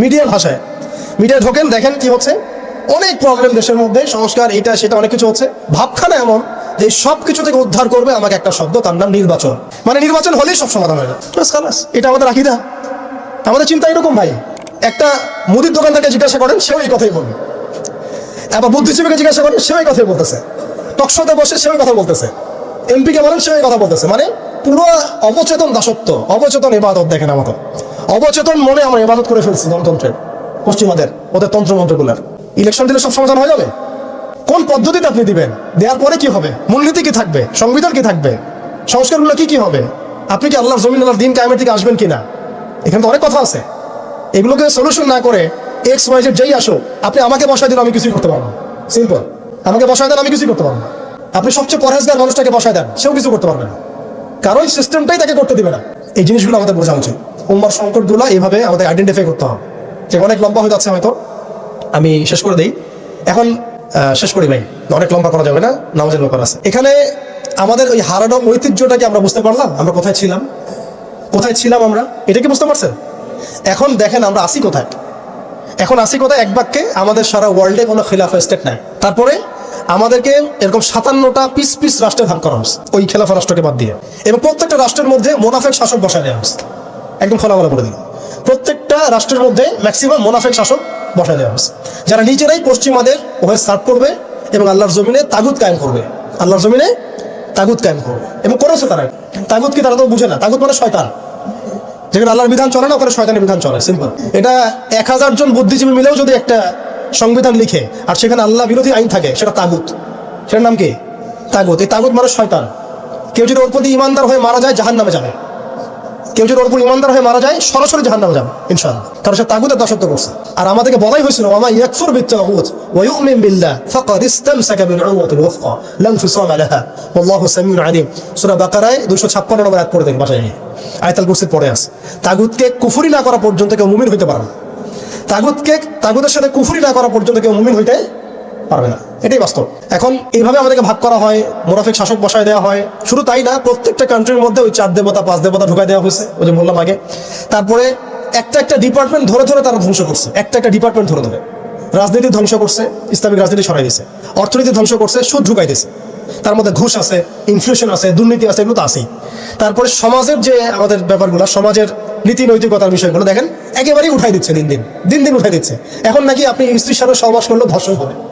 মিডিয়ার ভাষায়। মিডিয়া ঢোকেন দেখেন কি হচ্ছে। অনেক প্রবলেম দেশের মধ্যে সংস্কার এটা সেটা অনেক কিছু হচ্ছে। ভাবখানা এমন যে সব কিছু থেকে উদ্ধার করবে আমাকে একটা শব্দ তার নাম নির্বাচন। মানে নির্বাচন হলেই সব সমাধান হয়ে যাবে এটা আমাদের আকিদা। আমাদের চিন্তা এরকম ভাই। একটা মুদির দোকানদারকে জিজ্ঞাসা করেন সেও এই কথাই বলবে। এবার বুদ্ধিজীবীকে জিজ্ঞাসা করেন সেও এই কথাই বলতেছে। টকশোতে বসে সেও কথা বলতেছে। এমপিকে বলেন সেও এই কথা বলতেছে। মানে পুরো অবচেতন দাসত্ব অবচেতন ইবাদত দেখেন আমাদের। অবচেতন মনে আমরা ইবাদত করে ফেলছি গণতন্ত্রের, পশ্চিমাদের, ওদের তন্ত্রমন্ত্রগুলার। ইলেকশন দিলে সব সমাধান হয়ে যাবে। কোন পদ্ধতিতে আপনি দিবেন? দেওয়ার পরে কি হবে? মূলনীতি কি থাকবে? সংবিধান কি থাকবে? সংস্কারগুলো কি কি হবে? আপনি কি আল্লাহর জমিন, আল্লাহর দিন কায়েমের থেকে আসবেন কিনা? এখানে তো অনেক কথা আছে। এগুলোকে সলিউশন না করে এক্স ওয়াই জেড যেই আসো আপনি আমাকে বসায় দিলে আমি কিছুই করতে পারব সিম্পল আমাকে বসায় দেন, আমি কিছুই করতে পারব আপনি সবচেয়ে পরহেজগার মানুষটাকে বসায় দেন, সেও কিছু করতে পারবে না। কারণ সিস্টেমটাই তাকে করতে দিবে না। এই জিনিসগুলো আমাদের বোঝা উচিত। উম্মার সংকটগুলো এইভাবে আমাদের আইডেন্টিফাই করতে হবে। যে অনেক লম্বা হয়ে যাচ্ছে হয়তো। আমি শেষ করে দিই। এখন শেষ করি ভাই। অনেক লম্বা করা যাবে না, নামাজের ব্যাপার আছে। এখানে আমাদের ওই হারানো ঐতিহ্যটাকে আমরা বুঝতে পারলাম, আমরা কোথায় ছিলাম? কোথায় ছিলাম আমরা? এটা কি বুঝতে পারছেন? এখন দেখেন আমরা আসি কোথায়। এখন আসি কোথায়? এক বাক্যে, আমাদের সারা ওয়ার্ল্ডে কোনো খিলাফা স্টেট নাই। তারপরে আমাদেরকে এরকম সাতান্নটা পিস পিস রাষ্ট্রে ভাগ করা হচ্ছে ওই খেলাফা রাষ্ট্রকে বাদ দিয়ে। এবং প্রত্যেকটা রাষ্ট্রের মধ্যে মোনাফেক শাসক বসায় দেওয়া হচ্ছে একদম খোলামেলা করে দিল। প্রত্যেকটা রাষ্ট্রের মধ্যে ম্যাক্সিমাম মোনাফেক শাসক বসায় দেওয়া হচ্ছে যারা নিজেরাই পশ্চিমাদের ওভাবে সার্ভ করবে এবং আল্লাহর জমিনে তাগুদ কায়েম করবে। আল্লাহর জমিনে তাগুদ কায়েম করবে। এবং করেছে তারা তাগুদ কি তারা তো বুঝে না। তাগুদ মানে শয়তান। যেখানে আল্লাহর বিধান চলে না, ওখানে শয়তানের বিধান চলে। সিম্পল এটা এক হাজার জন বুদ্ধিজীবী মিলেও যদি একটা সংবিধান লিখে, আর সেখানে আল্লাহ বিরোধী আইন থাকে, সেটা তাগুত। সেটার নাম কি? তাগুত। এই তাগুত মানে শয়তান। কেউ যদি ওর প্রতি ইমানদার হয়ে মারা যায় জাহান নামে যাবে। কেউ যদি ওর উপর ইমানদার হয়ে মারা যায়, সরাসরি জাহান নামে যাবে, ইনশাআল্লাহ। কারণ সে তাগুতের দাসত্ব করছে। আর আমাদেরকে বলাই হয়েছিল আমা ইয়াকফুর বিত্তাগুত ওয়া ইউমিন বিল্লাহ, ফাকাদ ইসতামসাকা বিল উরওয়াতিল ওয়াথকা লা ইনফিসাম লাহা, ওয়াল্লাহু সামিউন আলিম। সূরা বাকারায় 256 নম্বর আয়াত পড়ে দেখেন বাসায় আয়াতুল কুরসির পড়ে আছে। তাগুতকে কুফরি না করা পর্যন্ত কেউ মুমিন হইতে পারে না। তাগুতকে, তাগুতের সাথে কুফরি না করা পর্যন্ত কেউ মুমিন হইতে পারবে না। এটাই বাস্তব। এখন এইভাবে আমাদেরকে ভাগ করা হয়, মোনাফিক শাসক বসায় দেওয়া হয়। শুধু তাই না, প্রত্যেকটা কান্ট্রির মধ্যে ওই চার দেবতা, পাঁচ দেবতা ঢুকাই দেওয়া হয়েছে, ওই যে বললাম আগে। তারপরে একটা একটা ডিপার্টমেন্ট ধরে ধরে তারা ধ্বংস করছে। একটা একটা ডিপার্টমেন্ট ধরে ধরে। রাজনীতি ধ্বংস করছে, ইসলামিক রাজনীতি সরাই দিছে। অর্থনীতি ধ্বংস করছে, সুদ ঢুকাই দিছে। তার মধ্যে ঘুষ আছে ইনফ্লেশন আছে, দুর্নীতি আছে, এগুলো তো আছেই। তারপরে সমাজের যে আমাদের ব্যাপারগুলো, সমাজের নীতি নৈতিকতার বিষয়গুলো, দেখেন, একেবারেই উঠাই দিচ্ছে দিন দিন। দিন দিন উঠাই দিচ্ছে। এখন নাকি আপনি স্ত্রীর সাথে সহবাস করলেও ধর্ষণ হবে।